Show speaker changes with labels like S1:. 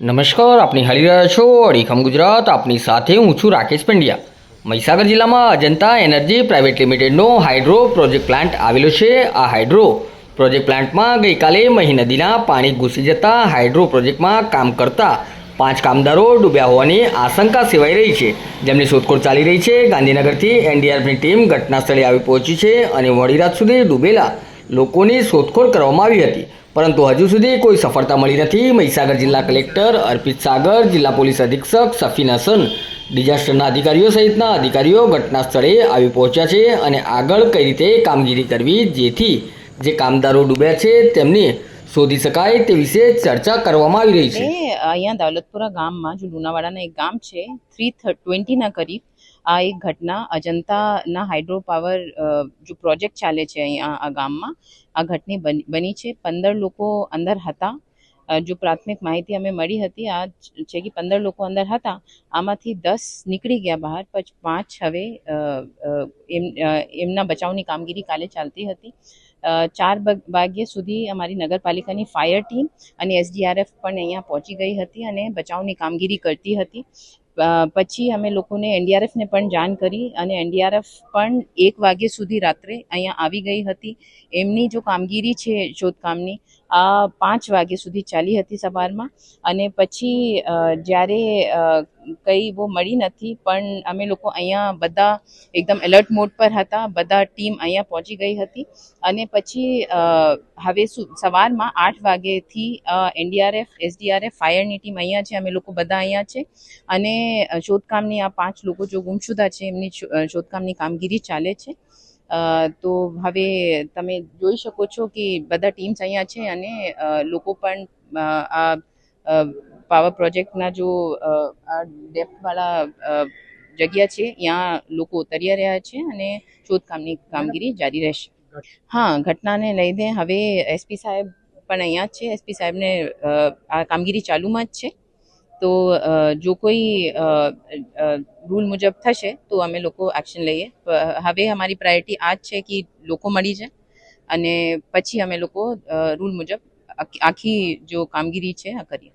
S1: નમસ્કાર, આપની હાલી રહ્યા છો અડીખમ ગુજરાત. આપની સાથે હું છું રાકેશ પંડ્યા. મહીસાગર જિલ્લામાં અજંતા એનર્જી પ્રાઇવેટ લિમિટેડનો હાઇડ્રો પ્રોજેક્ટ પ્લાન્ટ આવેલો છે. આ હાઇડ્રો પ્રોજેક્ટ પ્લાન્ટમાં ગઈકાલે મહી નદીના પાણી ઘૂસી જતા હાઇડ્રો પ્રોજેક્ટમાં કામ કરતા પાંચ કામદારો ડૂબ્યા હોવાની આશંકા સેવાઈ રહી છે. જેમની શોધખોળ ચાલી રહી છે. ગાંધીનગરથી એનડીઆરએફની ટીમ ઘટના સ્થળે આવી પહોંચી છે અને મોડી રાત સુધી ડૂબેલા લોકોની શોધખોળ કરવામાં આવી હતી. પરંતુ હજુ સુધી કોઈ સફળતા મળી નથી. મહીસાગર જિલ્લા કલેક્ટર અર્પિત સાગર, જિલ્લા પોલીસ અધિક્ષક સફીન હસન, ડિઝાસ્ટરના અધિકારીઓ સહિતના અધિકારીઓ ઘટના સ્થળે આવી પહોંચ્યા છે અને આગળ કઈ રીતે કામગીરી કરવી, જેથી જે કામદારો ડૂબ્યા છે તેમને શોધી શકાય તે વિશે ચર્ચા કરવામાં આવી રહી છે.
S2: અહીંયા દૌલતપુરા ગામમાં, જો લુણાવાડાના એક ગામ છે થ્રી ટ્વેન્ટીના કરીબ આ એક ઘટના અજંતાના હાઇડ્રો પાવર જો પ્રોજેક્ટ ચાલે છે અહીંયા આ ગામમાં, આ ઘટની બની છે. પંદર લોકો અંદર હતા. જો પ્રાથમિક માહિતી અમે મળી હતી, આ છે કે પંદર લોકો અંદર હતા. આમાંથી દસ નીકળી ગયા બહાર, પછી પાંચ હવે એમ એમના બચાવની કામગીરી કાલે ચાલતી હતી. ચાર વાગ્યા સુધી અમારી નગરપાલિકાની ફાયર ટીમ અને એસડીઆરએફ પણ અહીંયા પહોંચી ગઈ હતી અને બચાવની કામગીરી કરતી હતી. પછી અમે લોકોને એનડીઆરએફને પણ જાણ કરી અને એનડીઆરએફ પણ એક વાગ્યા સુધી રાત્રે અહીંયા આવી ગઈ હતી. એમની જો કામગીરી છે શોધકામની આ પાંચ વાગ્યા સુધી ચાલી હતી સવારમાં. અને પછી જ્યારે કંઈ બહુ મળી નથી, પણ અમે લોકો અહીંયા બધા એકદમ એલર્ટ મોડ પર હતા. બધા ટીમ અહીંયા પહોંચી ગઈ હતી. અને પછી હવે સવારમાં આઠ વાગ્યેથી એનડીઆરએફ એસડીઆરએફ ફાયરની ટીમ અહીંયા છે. અમે લોકો બધા અહીંયા છે. અને શોધકામની આ પાંચ લોકો જો ગુમશુદા છે, એમની શોધકામની કામગીરી ચાલે છે. તો હવે તમે જોઈ શકો છો કે બધા ટીમ્સ અહીંયા છે અને લોકો પણ આ પાવર પ્રોજેક્ટના જો આ ડેપ્થવાળા જગ્યા છે, ત્યાં લોકો ઉતર્યા રહ્યા છે અને શોધકામની કામગીરી જારી રહેશે. હા, ઘટનાને લઈને હવે એસપી સાહેબ પણ અહીંયા છે. એસપી સાહેબને આ કામગીરી ચાલુમાં જ છે. તો જો કોઈ રૂલ મુજબ થશે, તો અમે લોકો એક્શન લઈએ. હવે અમારી પ્રાયોરિટી આ જ છે કે લોકો મળી જાય અને પછી અમે લોકો રૂલ મુજબ આખી- જો કામગીરી છે, આ કરીએ.